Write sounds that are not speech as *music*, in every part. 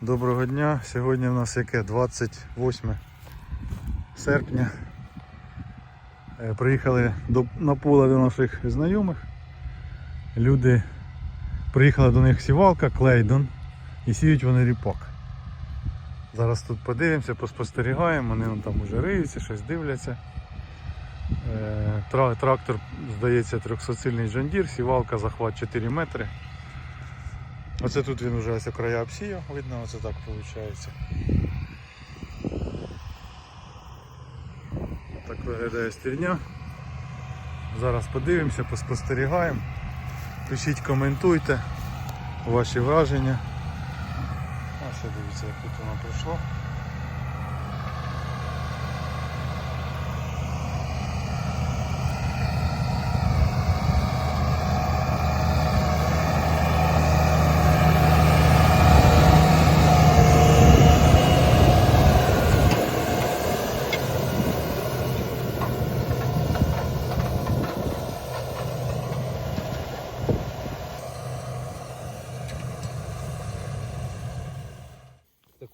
Доброго дня. Сьогодні у нас яке 28 серпня. Е, Приїхали до, на поле до наших знайомих. Люди приїхала до них сівалка Клейдон і сіють вони ріпак. Зараз тут подивимося, поспостерігаємо, вони вон там уже риються, щось дивляться. Е, Трактор, здається, 300-сильний Джондір, сівалка, захват 4 метри. Оце тут він вже ось края обсіяв, видно, оце так виходить. Так виглядає стрільня. Зараз подивимося, поспостерігаємо. Пишіть, коментуйте ваші враження. А ще дивіться, як тут воно пройшло.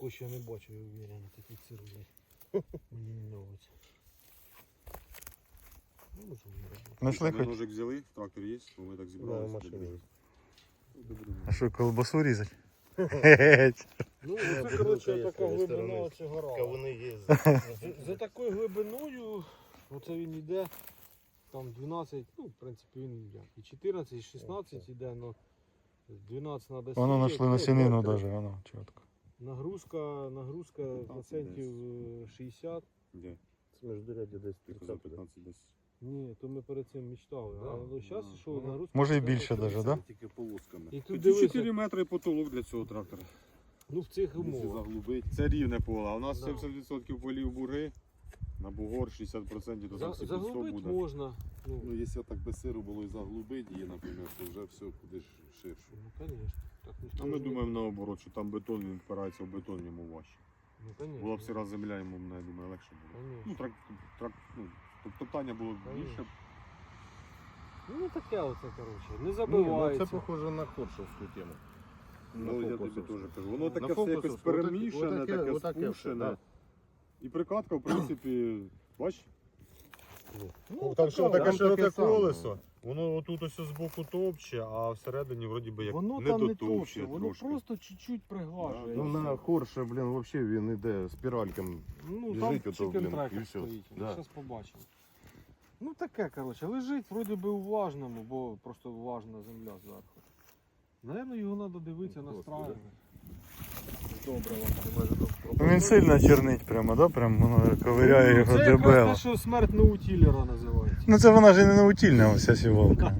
Таку ще не бачу, я уверен, такі цирує. *laughs* Мені не подобається. Ну, робити. Знайшли Ми хоч? ножик взяли, трактор є, бо ми так Да, зібралися. машина. А що, колбасу різать? *laughs* Геть. Ну, це, коротше, така глибина. Кавуни є. *laughs* За, за такою глибиною, оце він йде, там 12, ну, в принципі, він як, і 14, і 16 йде, але 12 треба Воно сіяти. знайшли на сінину навіть, воно чітко. Нагрузка, нагрузка 15 процентів е, 60. Де? Це міждуряддя десь Ти казав 30 15 десь. Ні, то ми перед цим мечтали. Да? А зараз А, що ну, нагрузка. Може і 60. більше даже, да? Тільки полосками. І тут Тоді дивися. 4 метри потолок для цього трактора. Ну в цих Якщо умовах. заглубить. Це рівне поле, а у нас Да. 70% полів бури, на бугор 60% до За, 70 заглубити буде. можна. Ну, Ну, якщо так без сиру було і заглубити її, наприклад, то вже все куди ж ширше. ну конечно. Так ніхто А ми ж не- думаємо наоборот, що там бетон він впирається в бетон йому важче. Ну, конечно. Була б сира земля, йому, я думаю, легше було. Ну, трак, трак, ну, топтання було б Конечно. більше. Ну таке оце, коротше. Не Ні, ну забивається. це похоже на хоршовську тему. Ну, я тобі теж кажу. Воно таке все якось перемішане, Отаке- таке отаке спушене. да. І прикатка, в принципі, бач? Ну, Там що таке широке колесо, воно отут ось з боку топче, а всередині вроді би як Воно не там не дотовче товще, воно трошки. просто чуть-чуть приглажує. Ну на хорше, блін, взагалі він іде спіральком. Ну, там лежить ото, блін, і tracker все. стоїть. Да. Зараз побачимо. Ну таке, коротше, лежить вроді би уважному, бо просто влажна земля зверху. Наверно, його треба дивитися, Господи. настраювати. Добре вам. Ну, Він сильно чернить прямо, да? Прям воно ковиряє його Це якраз дебело. те, що смерть наутілера називається. Ну це вона ж і не наутільна вся сівалка.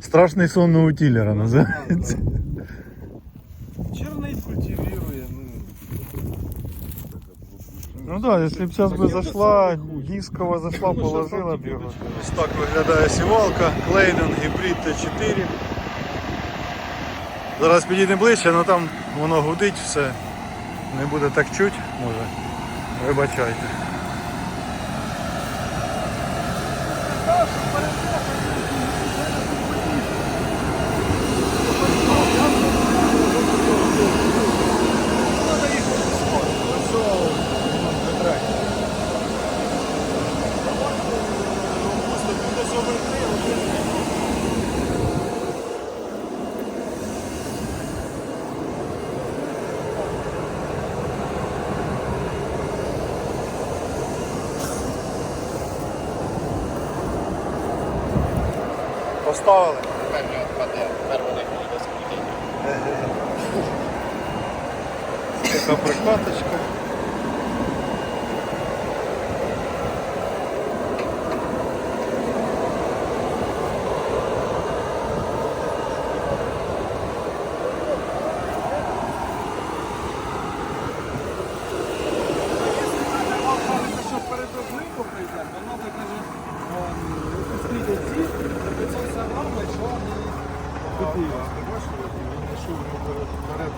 Страшний сон наутілера називається. Черний культивірує, ну. Ну так, да, якщо б зараз би зайшла, дискова зайшла, положила б його. Ось так виглядає сівалка, Клейден гібрид Т4. Зараз підійде ближче, але там воно гудить все. Не буде так чуть, може. Вибачайте. Поставили. *laughs* Така прикаточка. Що перед обликом прийде, то треба, каже, скільки ці, це все робить, що вони Вперед,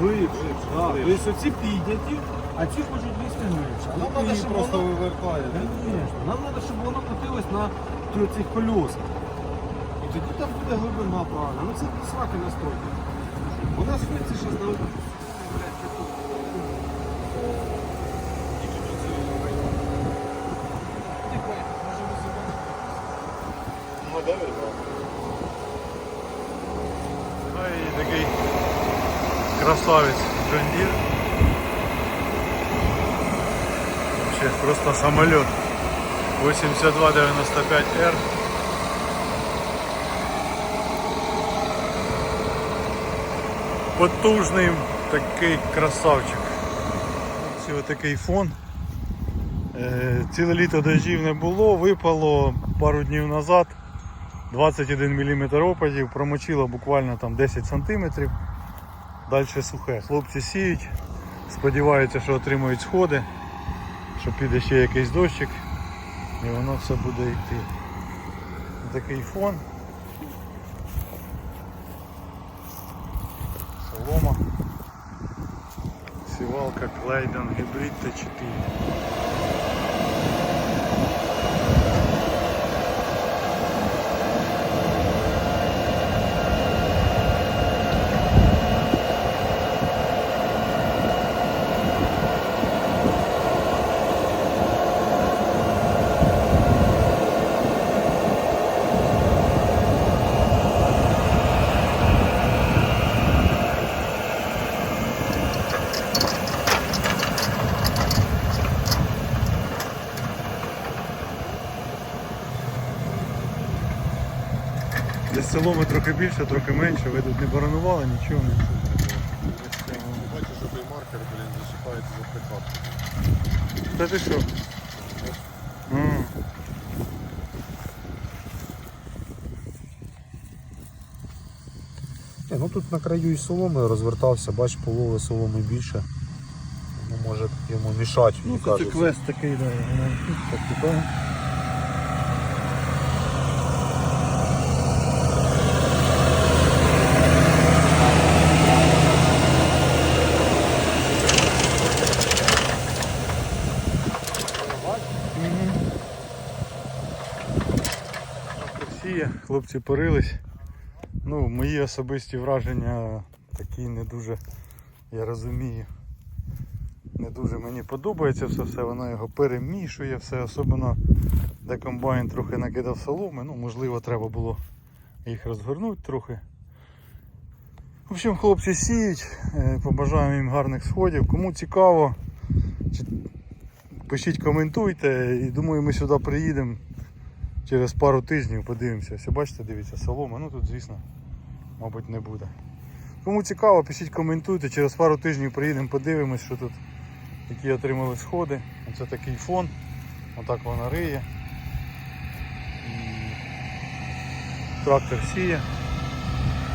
би, як. Тобто оці підняті, а ці хочуть лізти глибше. Нам треба, щоб просто воно... вивертає. Нам треба, щоб воно крутилось на цих колесах. І тоді там буде глибина правильна. Ну це сраки настройки. У нас в 16 красавець John Deere. Вообще просто самолет 8295R. Потужний такий красавчик. Ось отакий фон. Е, Ціле літо дощів не було, випало пару днів назад 21 мм опадів, промочило буквально там 10 см. Далі сухе. Хлопці сіють, сподіваються, що отримують сходи, що піде ще якийсь дощик і воно все буде йти. Такий фон. Солома. Сівалка Клейден Гібрид Т4. Десь трохи більше, трохи менше, ви тут не баранували, нічого не Бачиш, що той маркер, блін, зачіпається за прикладку. Та ти що? М. Ні, ну тут на краю і соломи розвертався, бач, полови соломи більше. Ну, може йому мішати, Ну мені це кажеться. квест такий, да, воно так типа. Росія, хлопці порились. Ну, мої особисті враження такі не дуже, я розумію не дуже мені подобається все, все воно його перемішує, все, особливо де комбайн трохи накидав соломи, ну можливо треба було їх розгорнути трохи. В общем, хлопці сіють, е, побажаємо їм гарних сходів. Кому цікаво, пишіть, коментуйте і думаю ми сюди приїдемо через пару тижнів, подивимося. Все, бачите, дивіться, солома, ну тут звісно, мабуть, не буде. Кому цікаво, пишіть, коментуйте, через пару тижнів приїдемо, подивимось, що тут які отримали сходи. Оце такий фон. Отак вона риє. І Трактор сіє.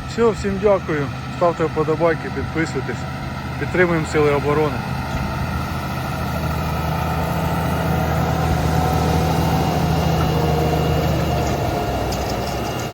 Все, всім дякую. Ставте вподобайки, підписуйтесь. Підтримуємо Сили оборони.